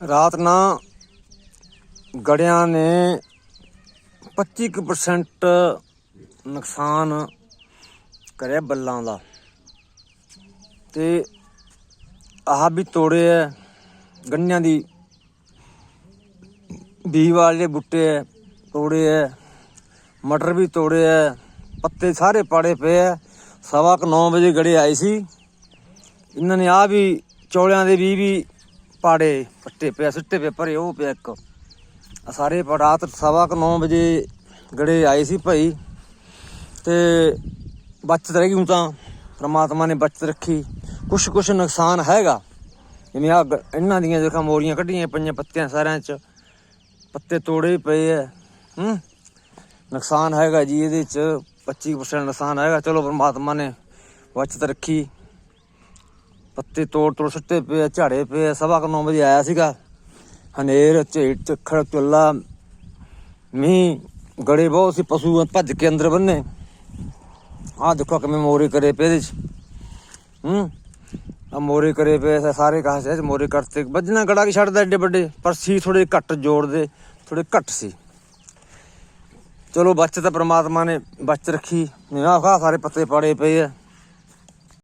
ਰਾਤ ਨਾ ਗੜਿਆਂ ਨੇ 25% ਨੁਕਸਾਨ ਕਰਿਆ ਬੱਲਾਂ ਦਾ। ਤੇ ਆਹ ਵੀ ਤੋੜੇ ਐ, ਗੰਨਿਆਂ ਦੀ ਬੀ ਵਾਲੇ ਬੁੱਟੇ ਐ, ਤੋੜੇ ਐ, ਮਟਰ ਵੀ ਤੋੜੇ ਐ, ਪੱਤੇ ਸਾਰੇ ਪਾੜੇ ਪਏ ਐ। ਸਵਾ ਕੁ 9 ਵਜੇ ਗੜੇ ਆਏ ਸੀ। ਇਹਨਾਂ ਨੇ ਆ ਵੀ ਚੌਲਿਆਂ ਦੇ ਵੀ ਵੀ ਪਾੜੇ, ਪੱਟੇ ਪਿਆ, ਸਿੱਟੇ ਪਏ, ਭਰੇ, ਉਹ ਪਿਆ ਇੱਕ। ਸਾਰੇ ਰਾਤ ਸਵਾ ਕੁ 9 ਵਜੇ ਗੜੇ ਆਏ ਸੀ ਭਾਈ। ਤੇ ਬਚਤ ਰਹਿ ਗਈ ਤਾਂ। ਪ੍ਰਮਾਤਮਾ ਨੇ ਬਚਤ ਰੱਖੀ। ਕੁਛ ਕੁਛ ਨੁਕਸਾਨ ਹੈਗਾ। ਜਿਵੇਂ ਆ ਇਹਨਾਂ ਦੀਆਂ ਜਿਹੜੀਆਂ ਮੋਰੀਆਂ ਕੱਢੀਆਂ ਪਈਆਂ ਪੱਤਿਆਂ ਸਾਰਿਆਂ ਚ। ਪੱਤੇ ਤੋੜੇ ਹੀ ਪਏ ਐ ਹੂੰ? ਨੁਕਸਾਨ ਹੈਗਾ ਜੀ ਇਹਦੇ ਚ। 25% ਨੁਕਸਾਨ ਹੈਗਾ। ਚਲੋ ਪ੍ਰਮਾਤਮਾ ਨੇ ਬਚਤ ਰੱਖੀ। ਪੱਤੇ ਤੋੜ ਤੋੜ ਸੁੱਟੇ ਪਏ ਆ, ਝਾੜੇ ਪਏ ਆ। ਸਵਾ ਕੁ ਨੌ ਵਜੇ ਆਇਆ ਸੀਗਾ। ਹਨੇਰ ਝੇੜ ਝੱਖੜ ਚੁੱਲਾ ਮੀਂਹ ਗੜੇ ਬਹੁਤ ਸੀ ਪਸ਼ੂ ਭੱਜ ਕੇ ਅੰਦਰ ਬੰਨੇ। ਆਹ ਦੇਖੋ ਕਿਵੇਂ ਮੋਰੇ ਕਰੇ ਪਏ ਇਹਦੇ ਚ। ਹੂੰ? ਆ ਮੋਰੇ ਕਰੇ ਪਏ ਸੀ, ਸਾਰੇ ਕਾਸੇ ਚ ਮੋਰੇ ਕਰਤੇ। ਵੱਜਣਾ ਗੜਾ ਕੇ ਛੱਡਦਾ ਏਡੇ ਵੱਡੇ? ਪਰ ਸੀ ਥੋੜੇ ਘੱਟ ਜੋੜਦੇ ਥੋੜੇ ਘੱਟ ਸੀ। ਚਲੋ ਬੱਚ ਤਾਂ ਪ੍ਰਮਾਤਮਾ ਨੇ ਬਚਤ ਰੱਖੀ। ਆਹ ਆਹ ਸਾਰੇ ਪੱਤੇ ਪਾੜੇ ਪਏ ਆ।